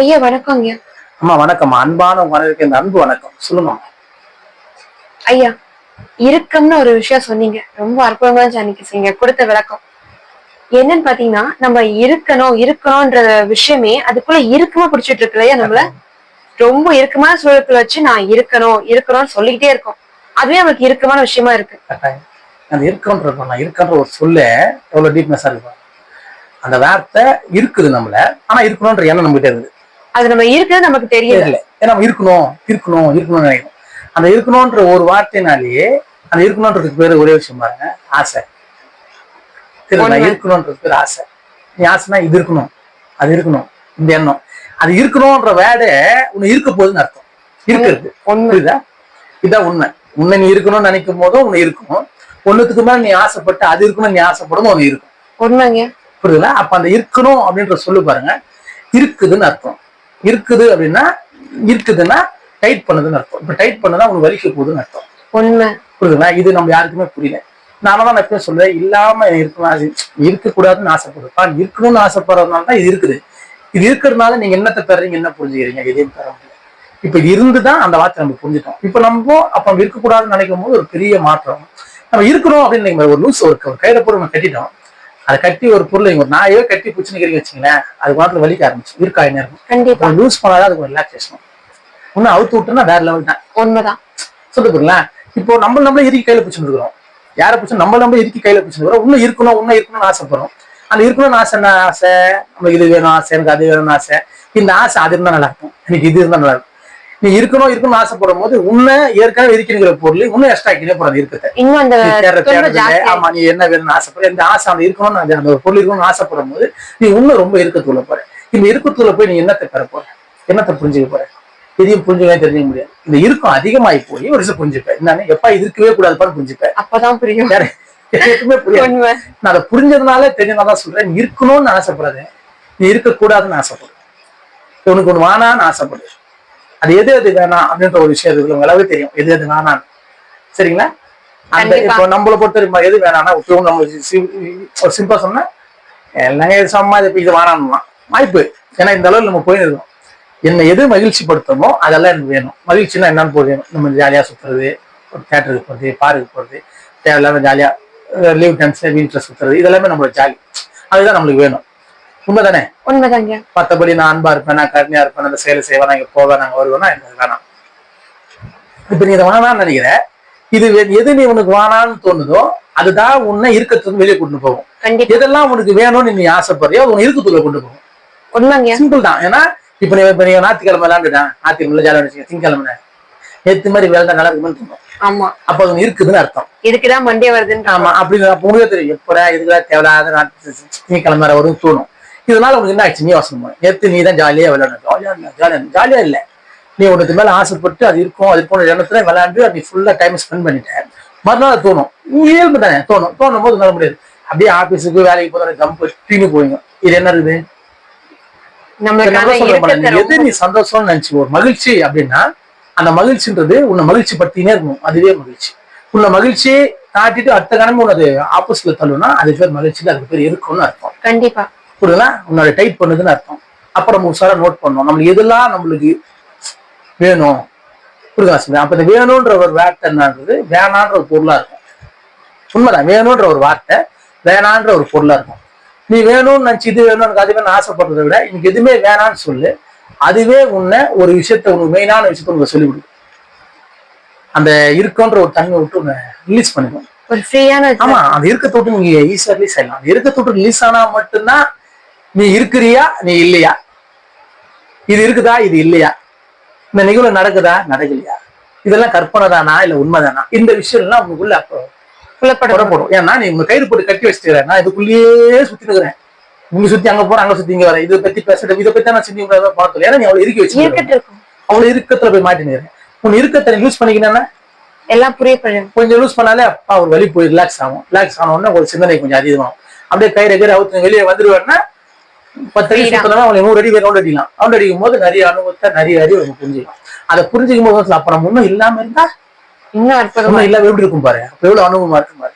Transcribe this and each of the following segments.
ஐயா வணக்கம் ஐயா. அம்மா வணக்கம்மா. அன்பான உங்க இந்த அன்பு வணக்கம். சொல்லுங்க ஐயா இறுக்கம்னு ஒரு விஷயம் சொன்னீங்க. ரொம்ப அற்புதமா அன்னைக்கு நீங்க கொடுத்த விளக்கம். என்னன்னு பாத்தீங்கன்னா நம்ம இருக்கணும் இருக்கணும்ன்ற விஷயமே அதுக்குள்ள இறுக்கமா பிடிச்சிட்டு இருக்கு இல்லையா நம்மள? ரொம்ப இறுக்கமான சூழலுக்குள்ள வச்சு நான் இருக்கணும் இருக்கணும்னு சொல்லிக்கிட்டே இருக்கோம். அதுவே நமக்கு இறுக்கமான விஷயமா இருக்கு. அந்த இருக்கன்ற நான் இருக்கன்ற ஒரு சொல்ல எவ்வளவு டீப்னஸா இருக்கு அந்த வார்த்தை இருக்குது நம்மள ஆனா இருக்கணும்ன்ற எண்ணம் நம்ம கிட்ட இருக்குது. அது நம்ம இருக்கிறது நமக்கு தெரியல. ஏன்னா நம்ம இருக்கணும் இருக்கணும் இருக்கணும்னு நினைக்கணும் அந்த இருக்கணும்ன்ற ஒரு வார்த்தைனாலேயே அந்த இருக்கணும்ன்றதுக்கு பேரு ஒரே விஷயம் பாருங்க ஆசை. உண்மை. இருக்கணும்ன்றது பேர் ஆசை. நீ ஆசைனா இது இருக்கணும் அது இருக்கணும் இந்த எண்ணம். அது இருக்கணும்ன்ற வேர்டை உன்னை இருக்க போகுதுன்னு அர்த்தம். இருக்கிறது. உண்மை புரியுதா? இதான் உண்மை. உன்னை நீ இருக்கணும்னு நினைக்கும் போதும் உன்னை இருக்கும். ஒண்ணுத்துக்கு மேல நீ ஆசைப்பட்டு அது இருக்கணும்னு நீ ஆசைப்படும் ஒண்ணு இருக்கும். உண்மைங்க. புரியுதுங்களா? அப்ப அந்த இருக்கணும் அப்படின்ற சொல்லு பாருங்க. இருக்குதுன்னு அர்த்தம். இருக்குது அப்படின்னா இருக்குதுன்னா டைட் பண்ணுதுன்னு அர்த்தம். இப்ப டைட் பண்ணதா உனக்கு வலிக்க போகுதுன்னு அர்த்தம். உண்மை. புரியுதுங்களா? இது நம்ம யாருக்குமே புரியல. நாம தான் எப்பயும் சொல்றேன் இல்லாம இருக்கணும் ஆசை. இருக்கக்கூடாதுன்னு ஆசைப்படுறேன் தான் இருக்கணும்னு ஆசைப்படுறதுனால தான் இது இருக்குது. இது இருக்கிறதுனால நீங்க என்னத்தை பெறீங்க என்ன புரிஞ்சுக்கிறீங்க? எதையும் பெற முடியல. இப்ப இருந்துதான் அந்த வார்த்தை நம்ம புரிஞ்சுட்டோம். இப்ப நம்ம அப்ப இருக்கக்கூடாதுன்னு நினைக்கும் போது ஒரு பெரிய மாற்றம். நம்ம இருக்கணும் அப்படின்னு ஒரு லூஸ் ஒரு ஒரு கையில போட்டு நம்ம கட்டிட்டோம். அதை கட்டி ஒரு பொருளை ஒரு நாயோ கட்டி பிடிச்சுன்னு வச்சுங்களேன் அது மாத்திரம் வலிக்க ஆரம்பிச்சு இருக்கா என்ன இருக்கும் கண்டிப்பா. லூஸ் பண்ணாதான் அதுக்கு ரிலாக்ஸேஷன் இன்னும் அவுத்து விட்டுனா வேற லெவல் தான். உண்மைதான். சொல்லுது பாருங்களா இப்போ நம்ம நம்மள இறுக்கி கையில பிடிச்சிட்டு இருக்கிறோம்? யாரை பிடிச்சி நம்ம நம்ம இறுக்கி கையில பிடிச்சிட்டு இருக்கிறோம்? இன்னும் இருக்கணும் இன்னும் இருக்கணும்னு ஆசைப்படுறோம். அந்த இருக்கணும்னு ஆசை என்ன? ஆசை. நமக்கு இது வேணும் ஆசை எனக்கு அது வேணும்னு ஆசை. இந்த ஆசை அது இருந்தா நல்லா இருக்கும். எனக்கு இது இருந்தா நல்லா இருக்கும். நீ இருக்கணும் இருக்கணும்னு ஆசைப்படும் போது உன்னை ஏற்கனவே இருக்கிற பொருள் இன்னும் எக்ஸ்ட்ரா ஆக்கினே போறது ஜாஸ்தி ஆமா நீ என்ன வேணும்னு ஆசைப்படுற இந்த ஆசை அந்த இருக்கணும்னு அந்த- பொருள் இருக்கணும்னு ஆசைப்படும் போது நீ இன்னும் ரொம்ப இருக்கத்துள்ள போற. இந்த இருக்கத்துல போய் நீ என்னத்தை பெற போற? என்னத்தை புரிஞ்சுக்க போற? எதையும் புரிஞ்சுக்கவே தெரிஞ்சுக்க முடியாது. இந்த இருக்கும் அதிகமாகி போய் ஒரு விஷயம் புரிஞ்சுப்பேன் என்னன்னு எப்ப இருக்கவே கூடாதுப்பான்னு புரிஞ்சுப்பேன் அப்பதான் புரியும். எதுவுமே புரியாது. நான் அதை புரிஞ்சதுனால தெரிஞ்சதான் சொல்றேன். நீ இருக்கணும்னு ஆசைப்படாத நீ இருக்கக்கூடாதுன்னு ஆசைப்படு உனக்கு ஒண்ணு வேணான்னு ஆசைப்படு அது எது எது வேணாம் அப்படின்ற ஒரு விஷயம் இருக்கு உங்களுக்கு தெரியும். எது எது வேணான்னு. சரிங்களா? அந்த. இப்போ நம்மள பொறுத்த எது வேணாம்னா இப்போ நம்ம ஒரு சிம்பிளா சொன்னா எல்லாம் இது சம்மா இது இது வேணாம்லாம் வாய்ப்பு. ஏன்னா இந்த அளவுக்கு நம்ம போயின்னு இருக்கோம் என்ன எது மகிழ்ச்சி படுத்தமோ அதெல்லாம் எனக்கு வேணும். மகிழ்ச்சினா என்னன்னு போதும். நம்ம ஜாலியா சுத்துறது ஒரு தேட்டருக்கு போறது பார்க்கு போறது தேவையில்லாம ஜாலியா லீவ் டைம்ஸ்ல வீட்டுல சுத்துறது இதெல்லாமே நம்மளோட ஜாலி அதுதான் நம்மளுக்கு வேணும். உண்மைதானே? உண்மைதாங்க. மத்தபடி நான் அன்பா இருப்பேன் நான் கருணையா இருப்பேன் அந்த செயலை செய்வேன் நான் இங்க போவேன் நாங்க வருவேன்னா எனக்கு வேணாம் இப்ப நீ இதை வேணாம்னு நினைக்கிற? இது எது நீ உனக்கு வேணான்னு தோணுதோ அதுதான் உன்னை இருக்கத்துக்கு வெளியே கொண்டு போகும். எதெல்லாம் உனக்கு வேணும்னு நீ ஆசைப்படுறியோ அது உன்னை இருக்கத்துக்குள்ள கொண்டு போகும். உண்மைங்க. சிம்பிள் தான். ஏன்னா இப்ப நீ இப்ப நீ ஞாயிற்றுக்கிழமை விளாண்டுட்டான் ஞாயிற்றுக்கிழமை ஜாலியா வச்சுக்க திங்கக்கிழமை நேத்து மாதிரி வேலை நல்லா இருக்குன்னு தோணும். ஆமா. அப்ப அது இருக்குதுன்னு அர்த்தம். இதுக்குதான் மண்டே வருதுன்னு ஆமா அப்படி அப்ப உனக்கு தெரியும். எப்படா இதுக்குலாம் தேவையில்லாத திங்கக்கிழமை வர வரும் தோணும். இதனால உனக்கு என்ன ஆச்சு நீ யோசனை நீ தான் ஜாலியா விளையாடணும் ஜாலியா இல்லை ஜாலியா ஜாலியா இல்ல. நீ உனக்கு மேல ஆசைப்பட்டு அது இருக்கும் அது போன எண்ணத்துல விளையாண்டு நீ ஃபுல்லா டைம் ஸ்பெண்ட் பண்ணிட்ட. மறுநாள் தோணும். இயல்பு தானே தோணும். தோணும் போது நல்ல முடியாது. அப்படியே ஆபீஸுக்கு வேலைக்கு போகிற ஜம்ப் டீனு போவீங்க. இது என்ன இருக்குது எது நீ சந்தோஷம்னு நினைச்சு ஒரு மகிழ்ச்சி அப்படின்னா அந்த மகிழ்ச்சின்றது உன்னை மகிழ்ச்சி படுத்தினே இருக்கணும். அதுவே மகிழ்ச்சி. உன்னை மகிழ்ச்சியை காட்டிட்டு அடுத்த கணமே உனது ஆப்போசிட்ல தள்ளுனா அது பேர் மகிழ்ச்சி அதுக்கு பேர் இருக்கும்னு அர்த்தம். கண்டிப்பா. புரியுதா உன்னோட டைப் பண்ணுதுன்னு அர்த்தம். அப்புறம் உசாரா நோட் பண்ணணும் நம்மளுக்கு எதெல்லாம் நம்மளுக்கு வேணும்? புரியுதா அப்ப இந்த வேணும்ன்ற ஒரு வார்த்தை என்னன்றது வேணான்ற ஒரு பொருளா இருக்கும். உண்மைதான் வேணும்ன்ற ஒரு வார்த்தை வேணான்ற ஒரு பொருளா இருக்கும். நீ வேணும்னு நினைச்சு இது வேணும் எனக்கு அது வேணும் ஆசைப்படுறதை விட எனக்கு எதுவுமே வேணான்னு சொல்லு. அதுவே உன்னை ஒரு விஷயத்த உனக்கு மெயினான விஷயத்த உனக்கு சொல்லிக் கொடுக்கும். அந்த இருக்கன்ற ஒரு தன்மை விட்டு உன்னை ரிலீஸ் பண்ணிடும். ஆமா அந்த இருக்கத்தை விட்டு நீங்க ஈஸியா ரிலீஸ் ஆயிடலாம். அந்த இருக்கத்தை விட்டு ரிலீஸ் ஆனா மட்டும்தான் நீ இருக்கிறியா? நீ இல்லையா? இது இருக்குதா? இது இல்லையா? இந்த நிகழ்வு நடக்குதா? நடக்கலையா? இதெல்லாம் கற்பனை தானா? இல்ல உண்மைதானா? இந்த விஷயம் எல்லாம் உங்களுக்குள்ள புறப்படும். ஏன்னா நீ உங்க கயிறு போட்டு கட்டி வச்சுக்கிறேன் நான் இதுக்குள்ளேயே சுத்தி இருக்கிறேன். இங்க சுத்தி அங்க போற அங்க சுத்தி இங்க வர. இதை பத்தி பேசுறது இதை பத்தி நான் சிந்தி பார்த்தல ஏன்னா நீ அவளை இறுக்கி வச்சு அவளை இறுக்கத்துல போய் மாட்டினுக்கிறேன் உன் இறுக்கத்தை யூஸ் பண்ணிக்கினா எல்லாம் புரிய கொஞ்சம் யூஸ் பண்ணாலே அப்பா ஒரு வலி போய் ரிலாக்ஸ் ஆகும். ரிலாக்ஸ் ஆன உடனே ஒரு சிந்தனை கொஞ்சம் அதிகமாகும். அப்படியே கயிறு கயிறு அவுத்து வெளியே வந்துருவேன்னா பத்து அடி. சுத்தனா அவங்களை நூறு அடி ரவுண்ட் அடிக்கலாம். ரவுண்ட் அடிக்கும் போது நிறைய அனுபவத்தை நிறைய அறிவு நம்ம புரிஞ்சுக்கலாம். அதை புரிஞ்சுக்கும் போது அப்ப நம்ம இன்னும் இல்லாம இருந்தா இன்னும் அற்புதமா இல்லாம எப்படி இருக்கும் பாரு? அப்ப எவ்வளவு அனுபவமா இருக்கும் பாரு?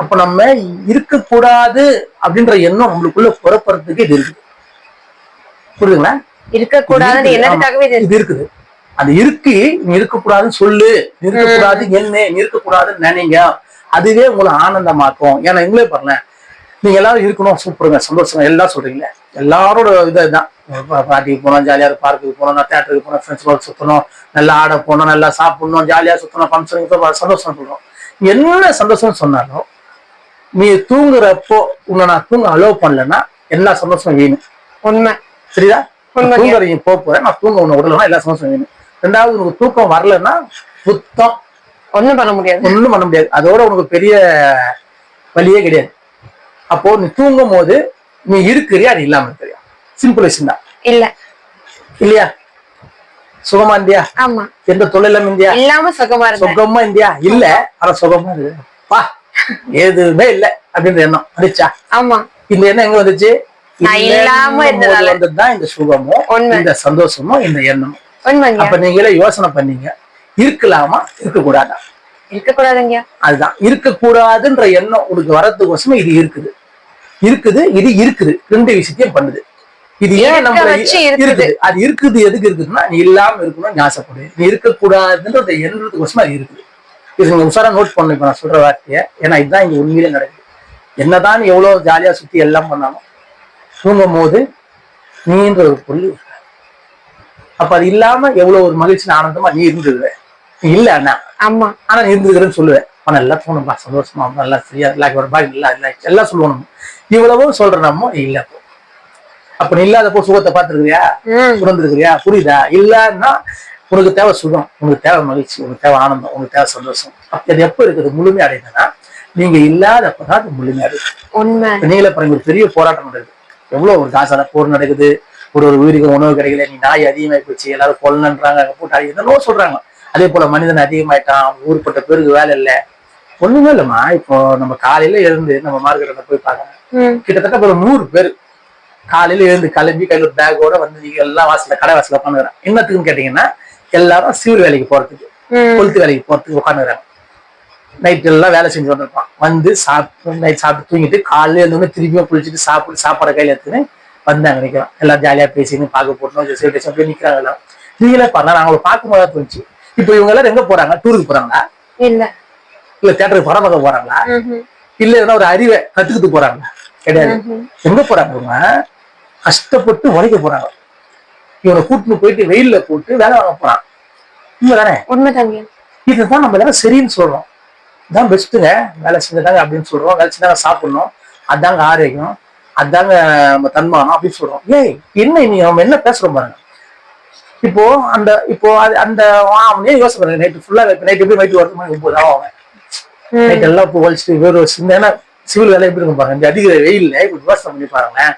அப்ப நம்ம இருக்கக்கூடாது அப்படின்ற எண்ணம் நம்மளுக்குள்ள புறப்படுறதுக்கு இது இருக்குது புரியுதுங்களா? என்னதுக்காகவே இது இருக்குது. அது இருக்கு. நீ இருக்கக்கூடாதுன்னு சொல்லு. இருக்கக்கூடாது என்ன? இருக்கக்கூடாதுன்னு நினைங்க. அதுவே உங்களை ஆனந்தமாக்கும். ஏன்னா எங்களே பாருங்க நீங்க எல்லாரும் இருக்கணும் சூப்பருங்க சந்தோஷம் எல்லாரும் சொல்றீங்களே? எல்லாரோட இது தான். பார்ட்டிக்கு போனோம் ஜாலியா பார்க்குக்கு போனோம் தேட்டருக்கு போனோம் ஃப்ரெண்ட்ஸ் சுத்தணும் நல்லா ஆட போனோம் நல்லா சாப்பிடணும் ஜாலியா சுத்தணும் ஃபங்க்ஷனுக்கு சந்தோஷம் சொல்றோம். என்ன சந்தோஷம் சொன்னாலும் நீ தூங்குறப்போ உன்னை நான் தூங்க அலோவ் பண்ணலன்னா எல்லா சந்தோஷம் வேணும் உண்மை. சரியா உண்மைங்க. தூங்குறீங்க போக போறேன் நான் தூங்க உன்னை விடலாம் எல்லா சந்தோஷம் வேணும் ரெண்டாவது உனக்கு தூக்கம் வரலன்னா சுத்தம் ஒண்ணும் பண்ண முடியாது. ஒண்ணும் பண்ண முடியாது. அதோட உனக்கு பெரிய வழியே கிடையாது. அப்போ நீ தூங்கும் போது நீ இருக்கிறியா அது இல்லாம இருக்கிறியா? சிம்பிள் விஷயம் தான். இல்ல. இல்லையா? சுகமா இந்தியா ஆமா. எந்த தொழிலும் இந்தியா இல்லாம சுகமா சுகமா இந்தியா இல்ல. ஆனா சுகமா இருக்கு பா எதுவுமே இல்ல அப்படின்ற எண்ணம் வந்துச்சா? ஆமா. இந்த எண்ணம் எங்க வந்துச்சு? இல்லாம. வந்ததுதான் இந்த சுகமும். இந்த சந்தோஷமும் இந்த எண்ணமும் அப்ப நீங்களே யோசனை பண்ணீங்க. இருக்கலாமா? இருக்கக்கூடாதா? இருக்கக்கூடாதுங்க. அதுதான். இருக்கக்கூடாதுன்ற எண்ணம் உனக்கு வரதுக்கோசமே இது இருக்குது. இருக்குது இது இருக்குது. ரெண்டு விஷயத்தையும் பண்ணுது. இது ஏன் வச்சு இருக்குது. அது இருக்குது எதுக்கு இருக்குதுன்னா நீ இல்லாம இருக்கணும்னு நீ ஆசைப்படு நீ இருக்கக்கூடாதுன்ற எண்ணத்துக்கோசமா அது இருக்குது. இது நீங்க உசாரா நோட் பண்ணணும். இப்ப நான் சொல்ற வார்த்தைய. ஏன்னா இதுதான் இங்க உண்மையிலே நடக்குது. என்னதான் எவ்வளவு ஜாலியா சுத்தி எல்லாம் பண்ணாலும் தூங்கும் போது நீன்ற ஒரு பொருள். அப்ப அது இல்லாம எவ்வளவு ஒரு மகிழ்ச்சி ஆனந்தமா நீ இருந்துருவ. நீ இல்ல அண்ணா. ஆமா. ஆனா நீ இருந்துக்கிறேன்னு சொல்லுவேன் ஆனா நல்லா தோணும்பா சந்தோஷமா நல்லா ஃப்ரீயா ரிலாக்ஸ் ஒரு பாய் நல்லா எல்லாம் சொல்லுவோம் நம்ம. இவ்வளவும் சொல்ற நம்ம இல்ல. அப்போ நீ இல்லாதப்போ சுகத்தை பார்த்துருக்கிறியா? சுரந்துருக்கிறியா புரியுதா? இல்லன்னா உனக்கு தேவை சுகம் உனக்கு தேவை மகிழ்ச்சி உனக்கு தேவை ஆனந்தம் உனக்கு தேவை சந்தோஷம். அப்ப அது எப்ப இருக்குது? முழுமை அடையுதுன்னா நீங்க இல்லாதப்பதான் அது முழுமை அடையுது. உண்மை. நீங்களே பாருங்க ஒரு பெரிய போராட்டம் நடக்குது. எவ்வளவு ஒரு காசால போர் நடக்குது. ஒரு ஒரு உயிருக்கு உணவு கிடைக்கல நீ நாய் அதிகமாகி போச்சு எல்லாரும் கொல்லன்றாங்க போட்டு என்னென்னவோ சொல்றாங்க. அதே போல மனிதன் அதிகமாயிட்டான் ஊர்பட்ட பேருக்கு வேலை இல்லை. ஒண்ணுமே இல்லைம்மா. இப்போ நம்ம காலையில எழுந்து நம்ம மார்க்கெட்டில் போய் பார்க்கணும். கிட்டத்தட்ட ஒரு நூறு பேர் காலையில எழுந்து கிளம்பி கையில ஒரு பேக்கோட வந்து நீங்க எல்லாம் வாசல்ல கடை வாசல்ல உட்காந்துக்கிறேன் என்னத்துக்குன்னு கேட்டீங்கன்னா எல்லாரும் சிவில் வேலைக்கு போறதுக்கு கொளுத்து வேலைக்கு போறதுக்கு உட்காந்துக்கிறாங்க நைட் எல்லாம் வேலை செஞ்சு வந்திருப்பான். வந்து சாப்பிட்டு நைட் சாப்பிட்டு தூங்கிட்டு காலையில இருந்தோடனே திரும்பியும் குளிச்சுட்டு சாப்பிட்டு சாப்பாடை கையில எடுத்துன்னு வந்தாங்க நிக்கிறோம். எல்லாம் ஜாலியா பேசின்னு பார்க்க போட்டோம் சிவில் அப்படியே நிக்கிறாங்க எல்லாம் நீங்களே பாருங்க நாங்களை பார்க்கும் போதா தோணுச்சு. இப்போ இவங்க எல்லாரும் எங்க போறாங்க? டூருக்கு போறாங்களா? இல்ல. இல்ல தேட்டருக்கு படம் பார்க்க போறாங்களா. இல்ல எதனா ஒரு அறிவை கத்துக்கிட்டு போறாங்களா? கிடையாது. எங்க போறாங்க கஷ்டப்பட்டு உழைக்க போறாங்க. இவனை கூட்டிட்டு போயிட்டு வெயில்ல போட்டு வேலை வாங்க போறான். உண்மைதானே உண்மைதாங்க இதுதான் நம்ம எல்லாரும் சரின்னு சொல்றோம். இதான் பெஸ்ட்டுங்க. வேலை செஞ்சதாங்க அப்படின்னு சொல்றோம். வேலை செஞ்சாங்க சாப்பிடணும். அதாங்க ஆரோக்கியம். அதாங்க நம்ம தன்மானம் அப்படின்னு சொல்றோம். ஏய் என்ன நீ நம்ம என்ன பேசுறோம் பாருங்க. இப்போ அந்த இப்போ அது அந்த அவனே யோசனை நைட்டு ஃபுல்லா நைட் எப்படி நைட்டு வரது மணி ஒன்பது ஆகும் அவன். நைட் எல்லாம் இப்போ ஒழிச்சிட்டு வேறு வச்சு ஏன்னா சிவில் வேலை எப்படி இருக்கும் பாருங்க? இந்த அடிக்கிற வெயில்ல இப்படி விவசாயம் பண்ணி பாருங்களேன்.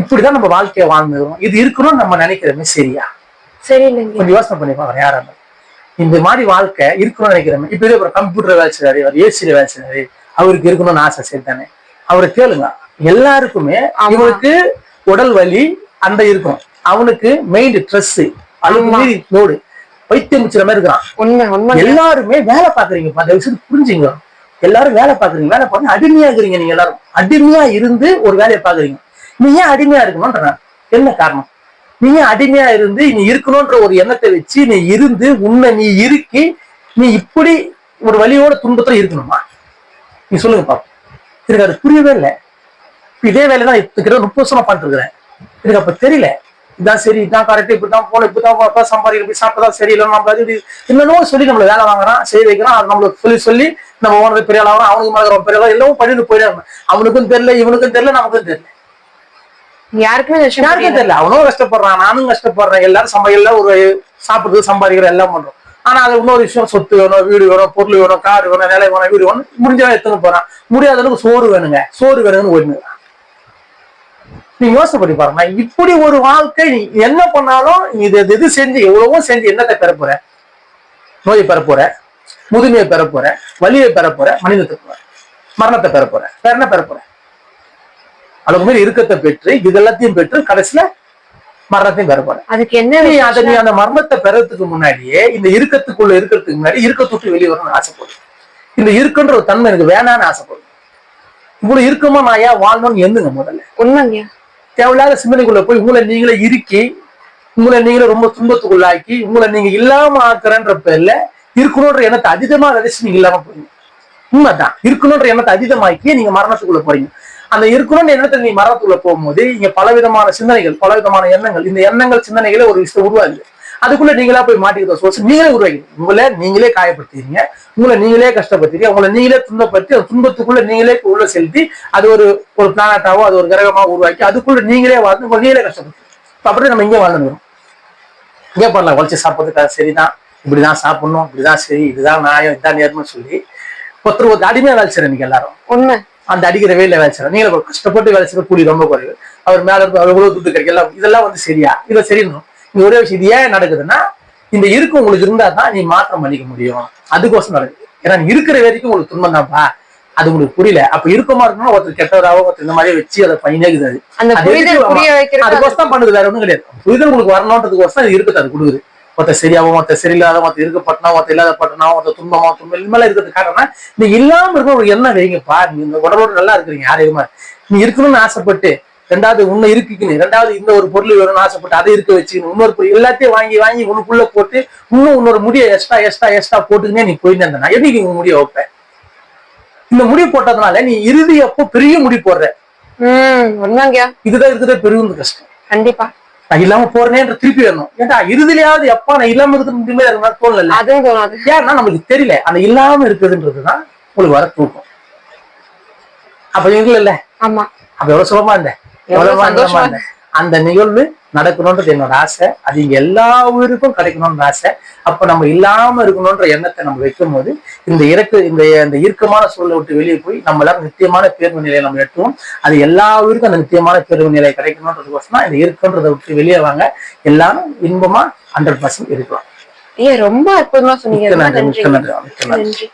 இப்படிதான் நம்ம வாழ்க்கையை வாழ்ந்துக்கிறோம். இது இருக்கணும்னு நம்ம நினைக்கிறோமே சரியா? சரி கொஞ்சம் யோசனை பண்ணி பாருங்க யாரா இருந்தாலும். இந்த மாதிரி வாழ்க்கை இருக்கணும்னு நினைக்கிறேன் இப்ப இதே ஒரு கம்ப்யூட்டர் வேலை செய்றாரு அவர் ஏசியில வேலை செய்றாரு. அவருக்கு இருக்கணும்னு ஆசை சரி தானே அவரை கேளுங்க. எல்லாருக்குமே ஆமா. இவனுக்கு உடல் வலி அந்த இருக்கும். அவனுக்கு மைண்ட் ஸ்ட்ரெஸ். மீறி லோடு பைத்தியம் மாதிரி இருக்கிறான் எல்லாருமே வேலை பாக்குறீங்க புரிஞ்சுங்க. எல்லாரும் வேலை பாக்குறீங்க வேலை பாருங்க அடிமையா இருக்கிறீங்க நீங்க எல்லாரும். அடிமையா இருந்து ஒரு வேலையை பாக்குறீங்க நீ ஏன் அடிமையா இருக்கணும்ன்ற என்ன காரணம்? நீ ஏன் அடிமையா இருந்து நீ இருக்கணும்ன்ற ஒரு எண்ணத்தை வச்சு நீ இருந்து உன்னை நீ இருக்கி நீ இப்படி ஒரு வழியோட துன்பத்துல இருக்கணுமா? நீ சொல்லுங்க பாப்போம். எனக்கு அது புரியவே இல்லை. இதே வேலை தான் கிட்ட முப்பது வருஷமா பண்ணிட்டு இருக்கிறேன் எனக்கு அப்ப தெரியல. இதான் சரி இதான் கரெக்ட் இப்படிதான் போன இப்படிதான் அப்பா சம்பாதிக்க இப்படி சாப்பிட்டதான் சரி இல்லை நம்ம அது இது என்னென்னவோ சொல்லி நம்மள வேலை வாங்குறான் செய்ய வைக்கிறான் அது நம்மளுக்கு சொல்லி சொல்லி நம்ம ஓனது பெரிய ஆளாகிறோம் அவனுக்கு மறக்கிறோம் பெரிய ஆளா எல்லாமே பண்ணிட்டு போயிடாங்க அவனுக்கும் தெரியல இவனுக்கும் தெரியல நமக்கும் தெரியல. யாருக்குமே யாருக்கும். தெரியல. அவனும் கஷ்டப்படுறான் நானும் கஷ்டப்படுறேன் எல்லாரும் சமையல்ல ஒரு சாப்பிடுறது சம்பாதிக்கிற எல்லாம் பண்றோம். ஆனா அது இன்னொரு விஷயம் சொத்து வேணும் வீடு வேணும் பொருள் வேணும் கார் வேணும் நிலை வேணும் வீடு வேணும் முடிஞ்சவன் எத்தனை போறான்? முடியாத அளவுக்கு சோறு வேணுங்க. சோறு வேணும்னு ஒண்ணு. நீ யோசனை பண்ணி பாருங்க இப்படி ஒரு வாழ்க்கை என்ன பண்ணாலும் இது இது- செஞ்சு எவ்வளவோ செஞ்சு என்னத்தை பெற போற? நோயை பெற போற முதுமையை பெற போற வலியை பெற போற மனிதத்தை போற மரணத்தை பெற போற வேற என்ன பெற போற? அளவுக்கு மேல இருக்கத்தை பெற்று இது எல்லாத்தையும் பெற்று கடைசியில மரணத்தையும் பெற போற. அதுக்கு என்ன நீ? அதை நீ அந்த மர்மத்தை பெறறதுக்கு முன்னாடியே இந்த இருக்கத்துக்குள்ள இருக்கிறதுக்கு முன்னாடி இருக்கத்துட்டு வெளியே வரணும்னு ஆசைப்படும் இந்த இருக்குன்ற ஒரு தன்மை எனக்கு வேணான்னு ஆசைப்படும் இவ்வளவு இருக்குமா நான் ஏன் வாழணும்னு எண்ணுங்க முதல்ல. உண்மைங்க. தேவையில்லாத சிந்தனைக்குள்ள போய் உங்களை நீங்களே இறுக்கி உங்களை நீங்களே ரொம்ப துன்பத்துக்குள்ளாக்கி உங்களை நீங்க இல்லாம ஆக்குறன்ற பேர்ல இருக்கணும்ன்ற எண்ணத்தை அதிகமா விதைச்சு நீங்க இல்லாம போறீங்க. உண்மைதான். இருக்கணும்ன்ற எண்ணத்தை அதிகமாக்கி நீங்க மரணத்துக்குள்ள போறீங்க. அந்த இருக்கணும்ன்ற எண்ணத்தை நீங்க மரணத்துக்குள்ள போகும்போது இங்க பலவிதமான சிந்தனைகள் பலவிதமான எண்ணங்கள் இந்த எண்ணங்கள் சிந்தனைகளே ஒரு விஷயம் உருவாகுது அதுக்குள்ள நீங்களா போய் மாட்டிக்கிற சோர்ஸ் நீங்களே உருவாக்கி உங்களை நீங்களே காயப்படுத்துறீங்க உங்களை நீங்களே கஷ்டப்படுத்துறீங்க உங்களை நீங்களே துன்பப்படுத்தி அந்த துன்பத்துக்குள்ள நீங்களே உள்ள செலுத்தி அது ஒரு ஒரு பிளானட்டாவோ அது ஒரு கிரகமா உருவாக்கி அதுக்குள்ள நீங்களே வாழ்ந்து உங்களை நீங்களே கஷ்டப்படுத்து. இப்ப அப்படியே நம்ம இங்கே வாழ்ந்துடும் இங்கே பண்ணலாம் உழைச்சி சாப்பிட்றதுக்கு சரிதான். இப்படிதான் சாப்பிடணும் இப்படிதான் சரி இதுதான் நியாயம் இதுதான் நேர்மைன்னு சொல்லி ஒருத்தர் ஒரு அடிமையா வேலை செய்யற நீங்க எல்லாரும். உண்மை. அந்த அடிக்கிற வேலையில வேலை செய்யறோம் நீங்க கஷ்டப்பட்டு வேலை செய்யற கூலி ரொம்ப குறைவு. அவர் மேல இருந்து அவர் எவ்வளவு துட்டு கிடைக்கும் எல்லாம் இதெல்லாம் வந்து சரியா? இதை சரிணும் ஒரே விஷயம் இது ஏன் நடக்குதுன்னா இந்த இருக்கு உங்களுக்கு இருந்தா தான் நீ மாற்றம் பண்ணிக்க முடியும். அதுக்கோசம் நடக்குது. ஏன்னா நீ இருக்கிற வரைக்கும் உங்களுக்கு துன்பம் தான்ப்பா. அது உங்களுக்கு புரியல. அப்ப இருக்கமா இருக்கணும் ஒருத்தர் கெட்டவராவோ ஒருத்தர் இந்த மாதிரி வச்சு அதை பண்ணினேக்குது அதுக்கோசம் தான் பண்ணுது வேற ஒண்ணும் கிடையாது. புரிதல் உங்களுக்கு வரணுன்றதுக்கோசம் இது இருக்குது அது கொடுக்குது. ஒருத்தர் சரியாவும் ஒருத்தர் சரியில்லாத ஒருத்தர் இருக்கப்பட்டனா ஒருத்தர் இல்லாத பட்டனா ஒருத்தர் துன்பமா துன்பம் மாதிரி இருக்கிறது காரணம் நீ இல்லாம இருக்க ஒரு எண்ணம் வைங்கப்பா நீங்க உடலோட நல்லா இருக்கிறீங்க ஆரோக்கியமா நீ இருக்கணும்னு ஆசைப்பட்டு ரெண்டாவது உன்னை இருக்குன்னு ரெண்டாவது இந்த ஒரு பொருள் வேணும்னு ஆசைப்பட்டு அதை இருக்க வச்சுக்கணும் இன்னொரு பொருள் எல்லாத்தையும் வாங்கி வாங்கி உனக்குள்ள போட்டு இன்னும் இன்னொரு முடியை எக்ஸ்ட்ரா எக்ஸ்ட்ரா எக்ஸ்ட்ரா போட்டுக்கினே நீ போயிட்டு இருந்தனா. எப்படி நீ உன் முடிய வைப்ப இந்த முடி போட்டதுனால நீ இறுதி அப்போ பெரிய முடி போடுற. இதுதான் இருக்கிற பெரும் கஷ்டம். கண்டிப்பா. நான் இல்லாம போறேன்ற திருப்பி வரணும். ஏன்டா இறுதியிலாவது எப்பா நான் இல்லாம இருக்கிறது நிம்மதியா இருக்கணும் தோணல அதுவும் தோணாது. ஏன்னா நமக்கு தெரியல அந்த இல்லாம இருக்கிறதுன்றதுதான் உங்களுக்கு வர தூக்கம். அப்ப இல்ல? ஆமா. அப்ப எவ்வளவு சுலமா இருந்த? அந்த நிகழ்வு நடக்கணும்ன்றது என்னோட ஆசை. அது இங்க எல்லா உயிருக்கும் கிடைக்கணும்னு ஆசை. அப்ப நம்ம இல்லாம இருக்கணும்ன்ற எண்ணத்தை நம்ம வைக்கும் போது இந்த இறக்கு இந்த இந்த இறுக்கமான சூழலை விட்டு வெளியே போய் நம்ம எல்லாரும் நித்தியமான பேர்வு நிலையை நம்ம எட்டுவோம். அது எல்லா உயிருக்கும் அந்த நித்தியமான பேர்வு நிலை கிடைக்கணுன்றதுக்கோசம் தான் இந்த இருக்குன்றதை விட்டு வெளியே வாங்க. எல்லாரும் இன்பமா ஹண்ட்ரட் பர்சன்ட் இருக்கலாம். ஐயா ரொம்ப அற்புதமா சொன்னீங்க. நன்றி.